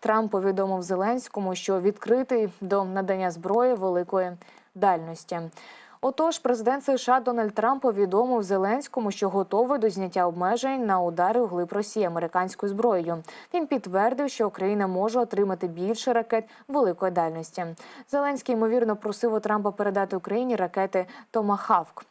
Трамп повідомив Зеленському, що відкритий до надання зброї великої дальності. Отож, президент США Дональд Трамп повідомив Зеленському, що готовий до зняття обмежень на удари у глиб Росії американською зброєю. Він підтвердив, що Україна може отримати більше ракет великої дальності. Зеленський ймовірно просив у Трампа передати Україні ракети Томахавк.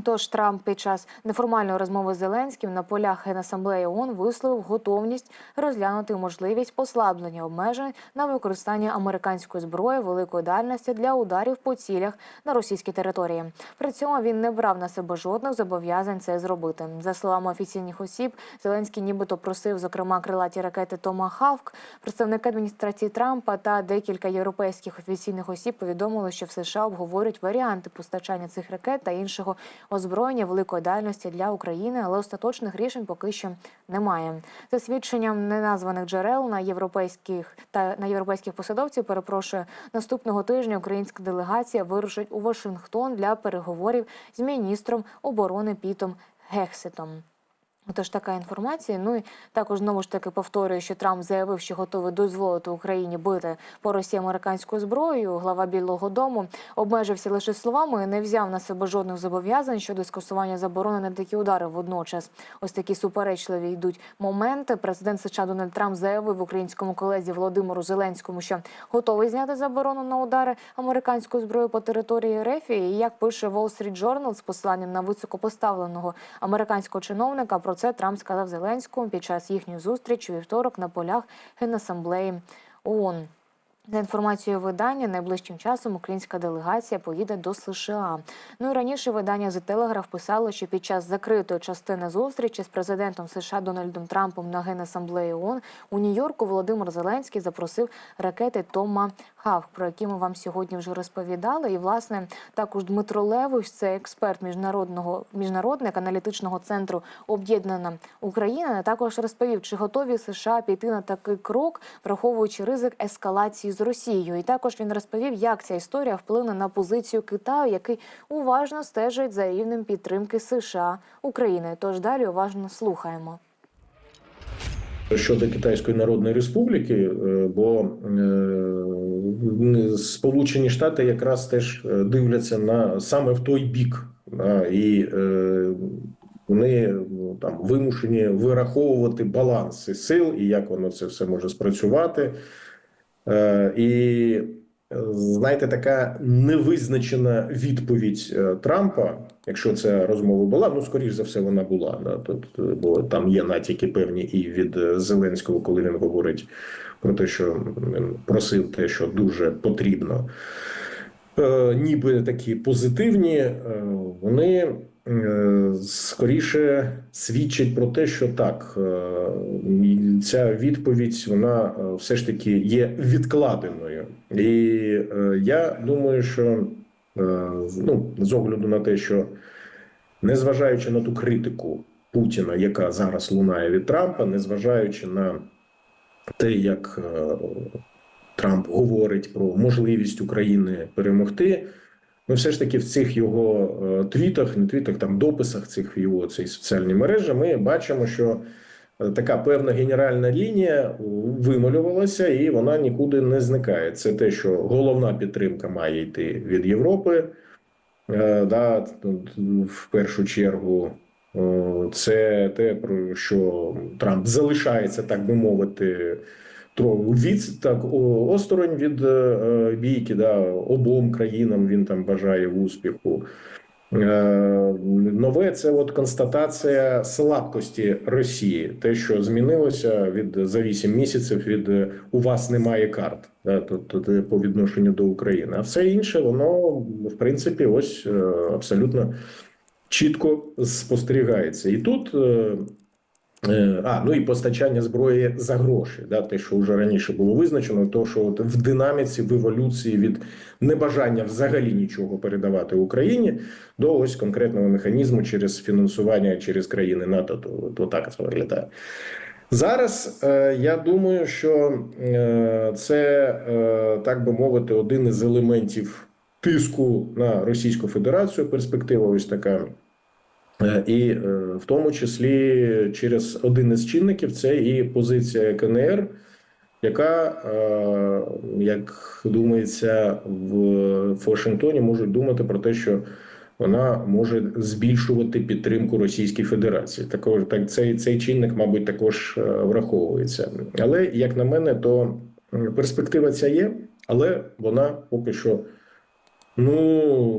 Тож Трамп під час неформальної розмови з Зеленським на полях Генасамблеї ООН висловив готовність розглянути можливість послаблення обмежень на використання американської зброї великої дальності для ударів по цілях на російській території. При цьому він не брав на себе жодних зобов'язань це зробити. За словами офіційних осіб, Зеленський нібито просив, зокрема, крилаті ракети Томахавк. Представники адміністрації Трампа та декілька європейських офіційних осіб повідомили, що в США обговорюють варіанти постачання цих ракет та іншого озброєння великої дальності для України, але остаточних рішень поки що немає. За свідченням неназваних джерел на європейських та на європейських посадовців, перепрошую, наступного тижня українська делегація вирушить у Вашингтон для переговорів з міністром оборони Пітом Гексетом. Отож, така інформація. Ну і також знову ж таки повторюю, що Трамп заявив, що готовий дозволити Україні бити по Росії американською зброєю. Глава Білого Дому обмежився лише словами і не взяв на себе жодних зобов'язань щодо скасування заборони на такі удари. Водночас, ось такі суперечливі йдуть моменти. Президент США Дональд Трамп заявив українському колезі Володимиру Зеленському, що готовий зняти заборону на удари американською зброєю по території РФ. І як пише Wall Street Journal з посиланням на високопоставленого американського чиновника, про це Трамп сказав Зеленському під час їхньої зустрічі вівторок на полях Генасамблеї ООН. За інформацією видання, найближчим часом українська делегація поїде до США. Ну і раніше видання The Telegraph писало, що під час закритої частини зустрічі з президентом США Дональдом Трампом на генасамблеї ООН у Нью-Йорку Володимир Зеленський запросив ракети Тома Хавк, про які ми вам сьогодні вже розповідали. І власне також Дмитро Левич, це експерт міжнародного міжнародник аналітичного центру Об'єднана Україна. Також розповів, чи готові США піти на такий крок, враховуючи ризик ескалації з Росією. І також він розповів, як ця історія вплине на позицію Китаю, який уважно стежить за рівнем підтримки США України. Тож далі уважно слухаємо. Щодо Китайської Народної Республіки, е, бо е, Сполучені Штати якраз теж е, дивляться на саме в той бік, і вони ну, там вимушені вираховувати баланси сил і як воно це все може спрацювати. Е, і знаєте, така невизначена відповідь е, Трампа, якщо ця розмова була, ну скоріш за все, вона була. Тут, бо там є натяки певні і від е, Зеленського, коли він говорить про те, що він просив те, що дуже потрібно. Е, ніби такі позитивні, е, вони е, скоріше свідчать про те, що так, е, ця відповідь вона е, все ж таки є відкладеною. І е, я думаю, що е, ну, з огляду на те, що незважаючи на ту критику Путіна, яка зараз лунає від Трампа, незважаючи на те, як е, Трамп говорить про можливість України перемогти. Ми все ж таки в цих його е, твітах, не твітах, там дописах цих його цій соціальній мережі, ми бачимо, що е, така певна генеральна лінія вималювалася, і вона нікуди не зникає. Це те, що головна підтримка має йти від Європи. Е, да, в першу чергу, це те, про що Трамп залишається, так би мовити, від так осторонь від е, бійки, да, обом країнам він там бажає успіху. Е, Нове це от констатація слабкості Росії, те, що змінилося від за 8 місяців від е, у вас немає карт, да, тобто по відношенню до України. А все інше, воно в принципі ось е, абсолютно чітко спостерігається. І тут е, Е, А, ну і постачання зброї за гроші, да, те, що вже раніше було визначено, то що от в динаміці, в еволюції від небажання взагалі нічого передавати Україні до ось конкретного механізму через фінансування через країни НАТО, то, то так це виглядає. Зараз е, я думаю, що е, це, е, так би мовити, один із елементів тиску на Російську Федерацію. Перспектива ось така. Е, І е, в тому числі через один із чинників це і позиція КНР, яка, е, як думається, в Вашингтоні можуть думати про те, що вона може збільшувати підтримку Російській Федерації. Також так цей, цей чинник, мабуть, також враховується. Але як на мене, то перспектива ця є, але вона поки що ну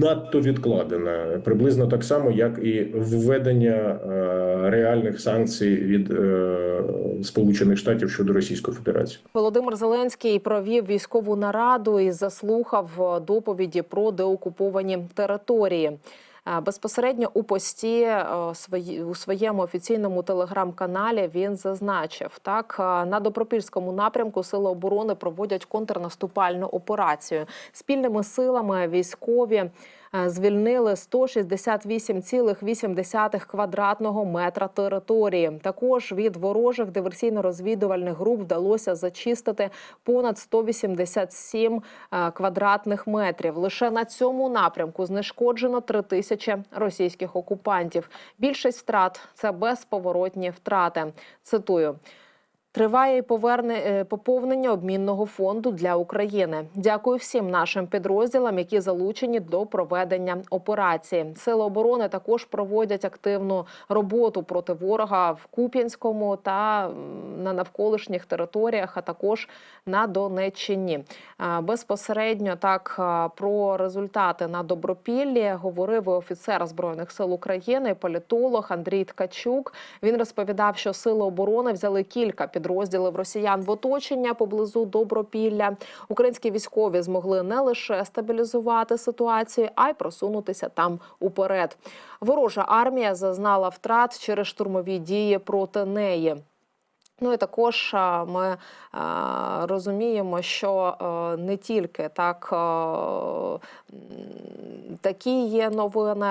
надто відкладена, приблизно так само, як і введення е, реальних санкцій від е, Сполучених Штатів щодо Російської Федерації. Володимир Зеленський провів військову нараду і заслухав е, доповіді про деокуповані території. Е, Безпосередньо у пості е, у своєму офіційному телеграм-каналі він зазначив так е, на добропільському напрямку Сили оборони проводять контрнаступальну операцію спільними силами. Військові звільнили 168,8 квадратного метра території. Також від ворожих диверсійно-розвідувальних груп вдалося зачистити понад 187 е, квадратних метрів. Лише на цьому напрямку знешкоджено 3 тисячі російських окупантів. Більшість втрат це безповоротні втрати. Цитую. Триває і поверне е, поповнення обмінного фонду для України. Дякую всім нашим підрозділам, які залучені до проведення операції. Сили оборони також проводять активну роботу проти ворога в Куп'янському та на навколишніх територіях, а також на Донеччині. Безпосередньо так про результати на Добропіллі говорив офіцер збройних сил України, політолог Андрій Ткачук. Він розповідав, що сили оборони взяли кілька підрозділів росіян в оточення поблизу Добропілля. Українські військові змогли не лише стабілізувати ситуацію, а й просунутися там уперед. Ворожа армія зазнала втрат через штурмові дії проти неї. Ну і також ми розуміємо, що е, не тільки так е, такі є новини.